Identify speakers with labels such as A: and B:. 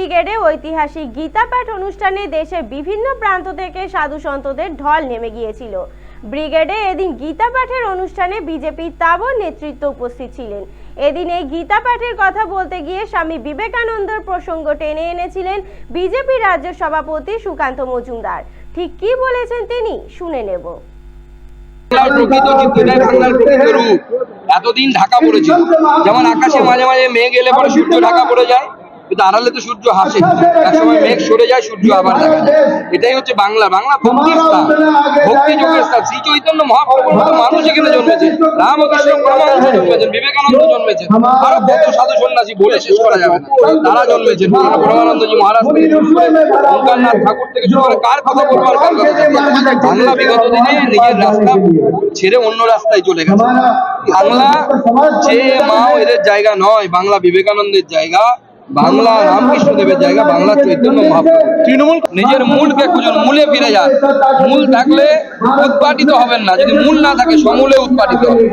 A: ব্রিগেডে ঐতিহাসিক গীতা পাঠ অনুষ্ঠানে দেশের বিভিন্ন প্রান্ত থেকে সাধু সন্তদের ঢল নেমে গিয়েছিল। ব্রিগেডে এদিন গীতা পাঠের অনুষ্ঠানে বিজেপির তাবর নেতৃত্ব উপস্থিত ছিলেন। এদিন এই গীতা পাঠের কথা বলতে গিয়ে স্বামী বিবেকানন্দর প্রসঙ্গ টেনে এনেছিলেন বিজেপি রাজ্য সভাপতি সুকান্ত মজুমদার। ঠিক কি বলেছেন তিনি, শুনে নেব।
B: এতদিন ঢাকা পড়েছিল। যেমন আকাশে মাঝে মাঝে মেঘ এলে পরে সূর্য ঢাকা পড়ে যায়। কিন্তু আড়ালে তো সূর্য হাসে। একসময় মেঘ সরে যায় সূর্য আবার দেখা যায় এটাই হচ্ছে বাংলা। বাংলা ভক্তির স্থান। ভক্তি যোগের স্থান। শ্রী চৈতন্য মহাপ্রভুর মতো মানুষ এখানে জন্মেছে। রামকৃষ্ণ পরমহংস জন্মেছেন বিবেকানন্দ জন্মেছেন আরও কত সাধু সন্ন্যাসী বলে শেষ করা যাবে তারা জন্মেছেন পরমানন্দজি মহারাজ থেকে শুরু করে ওঙ্কারনাথ ঠাকুর থেকে শুরু করে কার কথা বলব আর কার কথা বাংলা বিগত দিনে নিজের রাস্তা ছেড়ে অন্য রাস্তায় চলে গেছে। বাংলা যে মাও এদের জায়গা নয় বাংলা বিবেকানন্দের জায়গা। বাংলা রামকৃষ্ণ দেবের জায়গা বাংলা চৈতন্য মহাপ্রভু। তৃণমূল নিজের মূলকে খুঁজুন মূলে ফিরে যান। মূল থাকলে উৎপাটিত হবেন না। যদি মূল না থাকে সমূলে উৎপাটিত হবে